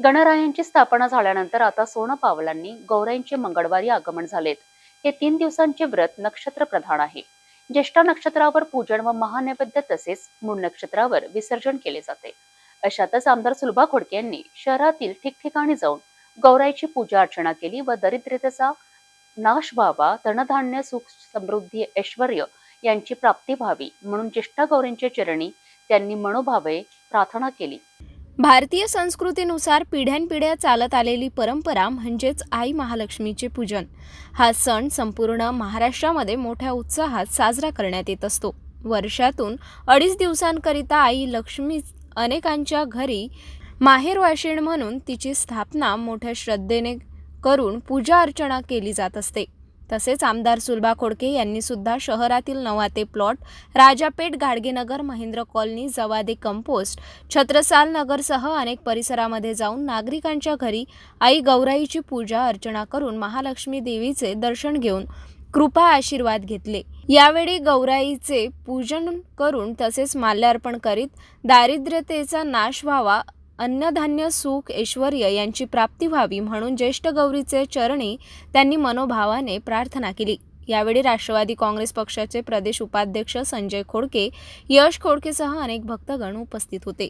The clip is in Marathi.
गणरायांची स्थापना झाल्यानंतर आता सोनं पावलांनी गौराईंचे मंगळवारी आगमन झालेत. हे तीन दिवसांचे व्रत नक्षत्र प्रधान आहे. ज्येष्ठा नक्षत्रावर पूजन व महानैवेद्य तसेच मूळ नक्षत्रावर विसर्जन केले जाते. अशातच आमदार सुलभा खोडके यांनी शहरातील ठिकठिकाणी जाऊन गौराईची पूजा अर्चना केली व दरिद्रतेचा नाश व्हावा धनधान्य सुख समृद्धी ऐश्वर यांची प्राप्ती व्हावी म्हणून ज्येष्ठा गौरींच्या चरणी त्यांनी मनोभावे प्रार्थना केली. भारतीय संस्कृतीनुसार पिढ्यानपिढ्या चालत आलेली परंपरा म्हणजेच आई महालक्ष्मीचे पूजन. हा सण संपूर्ण महाराष्ट्रामध्ये मोठ्या उत्साहात साजरा करण्यात येत असतो. वर्षातून अडीच दिवसांकरिता आई लक्ष्मी अनेकांच्या घरी माहेरवाशिण म्हणून तिची स्थापना मोठ्या श्रद्धेने करून पूजा अर्चना केली जात असते. तसेच आमदार सुलभा खोडके यांनी सुद्धा शहरातील Navate plot Rajapeth Gadgenagar Mahendra colony Jawade compost Chhatrasal नगरसह अनेक परिसरामध्ये जाऊन नागरिकांच्या घरी आई गौराईची पूजा अर्चना करून महालक्ष्मी देवीचे दर्शन घेऊन कृपा आशीर्वाद घेतले. यावेळी गौराईचे पूजन करून तसेच माल्यार्पण करीत दारिद्र्यतेचा नाश व्हावा अन्नधान्य सुख ऐश्वर यांची प्राप्ती व्हावी म्हणून ज्येष्ठ गौरीचे चरणी त्यांनी मनोभावाने प्रार्थना केली. यावेळी राष्ट्रवादी काँग्रेस पक्षाचे प्रदेश उपाध्यक्ष संजय खोडके यश खोडकेसह अनेक भक्तगण उपस्थित होते.